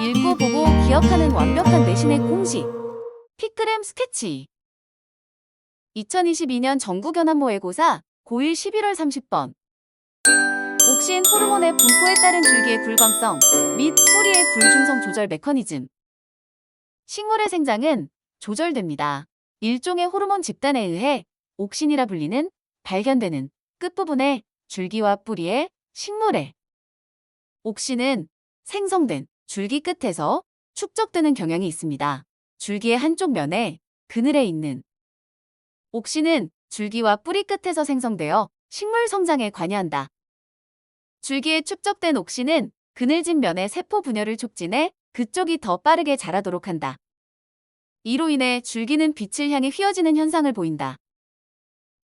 읽고 보고 기억하는 완벽한 내신의 공식. 피크램 스케치. 2022년 전국연합 모의고사 고1 11월 30번. 옥신 호르몬의 분포에 따른 줄기의 굴광성 및 뿌리의 굴중성 조절 메커니즘. 식물의 생장은 조절됩니다. 일종의 호르몬 집단에 의해 옥신이라 불리는 발견되는 끝부분의 줄기와 뿌리의 식물에 옥신은 생성된 줄기 끝에서 축적되는 경향이 있습니다. 줄기의 한쪽 면에 그늘에 있는 옥신은 줄기와 뿌리 끝에서 생성되어 식물 성장에 관여한다. 줄기에 축적된 옥신은 그늘진 면의 세포 분열을 촉진해 그쪽이 더 빠르게 자라도록 한다. 이로 인해 줄기는 빛을 향해 휘어지는 현상을 보인다.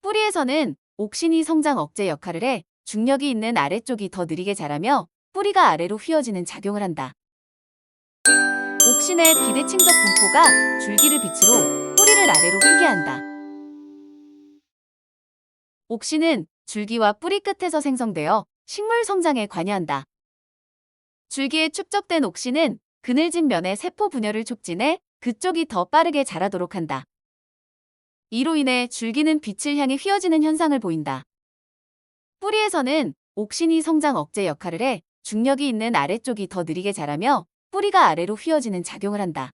뿌리에서는 옥신이 성장 억제 역할을 해 중력이 있는 아래쪽이 더 느리게 자라며 뿌리가 아래로 휘어지는 작용을 한다. 옥신의 비대칭적 분포가 줄기를 빛으로 뿌리를 아래로 휘게 한다. 옥신은 줄기와 뿌리 끝에서 생성되어 식물 성장에 관여한다. 줄기에 축적된 옥신은 그늘진 면의 세포 분열을 촉진해 그쪽이 더 빠르게 자라도록 한다. 이로 인해 줄기는 빛을 향해 휘어지는 현상을 보인다. 뿌리에서는 옥신이 성장 억제 역할을 해 중력이 있는 아래쪽이 더 느리게 자라며 뿌리가 아래로 휘어지는 작용을 한다.